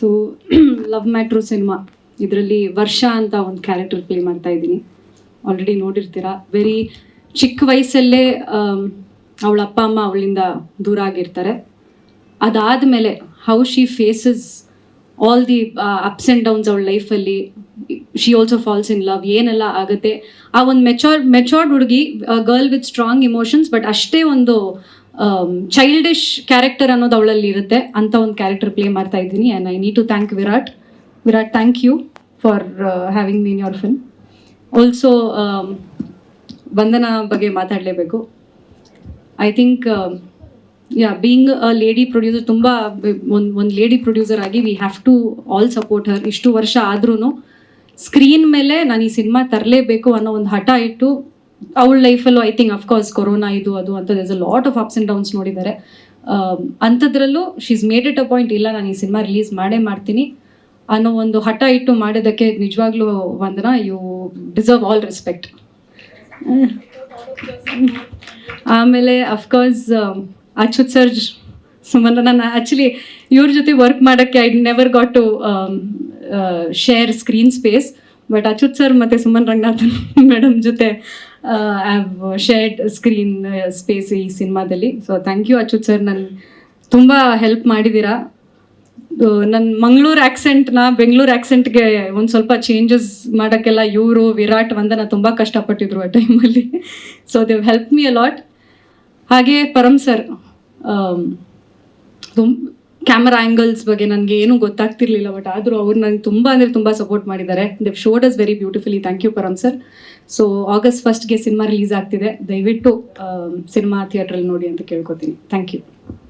So love ಮ್ಯಾಟ್ರೋ cinema ಇದರಲ್ಲಿ ವರ್ಷ ಅಂತ ಒಂದು ಕ್ಯಾರೆಕ್ಟರ್ ಪ್ಲೇ ಮಾಡ್ತಾ ಇದ್ದೀನಿ. ಆಲ್ರೆಡಿ ನೋಡಿರ್ತೀರಾ ವೆರಿ ಚಿಕ್ಕ ವಯಸ್ಸಲ್ಲೇ ಅವಳ ಅಪ್ಪ, ಅಮ್ಮ ಅವಳಿಂದ ದೂರ ಆಗಿರ್ತಾರೆ. ಅದಾದಮೇಲೆ how she faces all the ups and downs ಅವಳ ಲೈಫಲ್ಲಿ she also falls in love ಏನೆಲ್ಲ ಆಗುತ್ತೆ, ಆ ಒಂದು ಮೆಚೋರ್ ಮೆಚೋರ್ಡ್ ಹುಡುಗಿ girl with strong emotions but ಅಷ್ಟೇ ಒಂದು ಚೈಲ್ಡಿಶ್ ಕ್ಯಾರೆಕ್ಟರ್ ಅನ್ನೋದು ಅವಳಲ್ಲಿ ಇರುತ್ತೆ. ಅಂತ ಒಂದು ಕ್ಯಾರೆಕ್ಟರ್ ಪ್ಲೇ ಮಾಡ್ತಾ ಇದ್ದೀನಿ. And I need to thank Virat Virat thank you for having me in your film also Vandana ಬಗ್ಗೆ ಮಾತಾಡಲೇಬೇಕು. I think ya being a lady producer ತುಂಬ, ಒಂದು ಒಂದು ಲೇಡಿ ಪ್ರೊಡ್ಯೂಸರ್ ಆಗಿ we have to all support her ಇಷ್ಟು ವರ್ಷ ಆದ್ರೂ screen ಮೇಲೆ ನಾನು ಈ ಸಿನಿಮಾ ತರಲೇಬೇಕು ಅನ್ನೋ ಒಂದು ಹಠ ಇಟ್ಟು ಅವಳ ಲೈಫಲ್ಲೂ I think of course corona ಇದು, ಅದು ಅಂತ there's a lot of ups and downs ನೋಡಿದ್ದಾರೆ ಅಂಥದ್ರಲ್ಲೂ she's made it a point ಇಲ್ಲ, ನಾನು ಈ ಸಿನಿಮಾ ರಿಲೀಸ್ ಮಾಡೇ ಮಾಡ್ತೀನಿ ಅನ್ನೋ ಒಂದು ಹಠ ಇಟ್ಟು ಮಾಡಿದ್ದಕ್ಕೆ ನಿಜವಾಗ್ಲೂ Vandana you deserve all respect ಆಮೇಲೆ of course Achyut sir Suman ನಾನು ಆ್ಯಕ್ಚುಲಿ ಇವ್ರ ಜೊತೆ ವರ್ಕ್ ಮಾಡೋಕ್ಕೆ I never got to share screen space but Achyut sir ಮತ್ತು ಸುಮನ್ ರಂಗನಾಥನ್ ಮೇಡಮ್ ಜೊತೆ ಶೇರ್ಡ್ ಸ್ಕ್ರೀನ್ ಸ್ಪೇಸ್ ಈ ಸಿನಿಮಾದಲ್ಲಿ. So thank you Achyut sir ನಾನು ತುಂಬ ಹೆಲ್ಪ್ ಮಾಡಿದ್ದೀರಾ. ನನ್ನ ಮಂಗಳೂರು ಆಕ್ಸೆಂಟ್ನ ಬೆಂಗಳೂರು ಆಕ್ಸೆಂಟ್ಗೆ ಒಂದು ಸ್ವಲ್ಪ ಚೇಂಜಸ್ ಮಾಡೋಕ್ಕೆಲ್ಲ ಇವರು ವಿರಾಟ್ ವಂದನ ತುಂಬ ಕಷ್ಟಪಟ್ಟಿದ್ರು ಆ ಟೈಮಲ್ಲಿ so Dev help me a lot ಹಾಗೆ ಪರಮ್ ಸರ್ ತುಂಬ ಕ್ಯಾಮರಾ ಆ್ಯಂಗಲ್ಸ್ ಬಗ್ಗೆ ನನಗೆ ಏನು ಗೊತ್ತಾಗ್ತಿರ್ಲಿಲ್ಲ ಬಟ್ ಆದರೂ ಅವ್ರು ನನಗೆ ತುಂಬ ಅಂದರೆ ತುಂಬ ಸಪೋರ್ಟ್ ಮಾಡಿದ್ದಾರೆ. Dev showed us very beautifully thank you Param sir so August ಫಸ್ಟ್ಗೆ ಸಿನಿಮಾ ರಿಲೀಸ್ ಆಗ್ತಿದೆ. ದಯವಿಟ್ಟು ಸಿನಿಮಾ ಥಿಯೇಟ್ರಲ್ಲಿ ನೋಡಿ ಅಂತ ಕೇಳ್ಕೊತೀನಿ. Thank you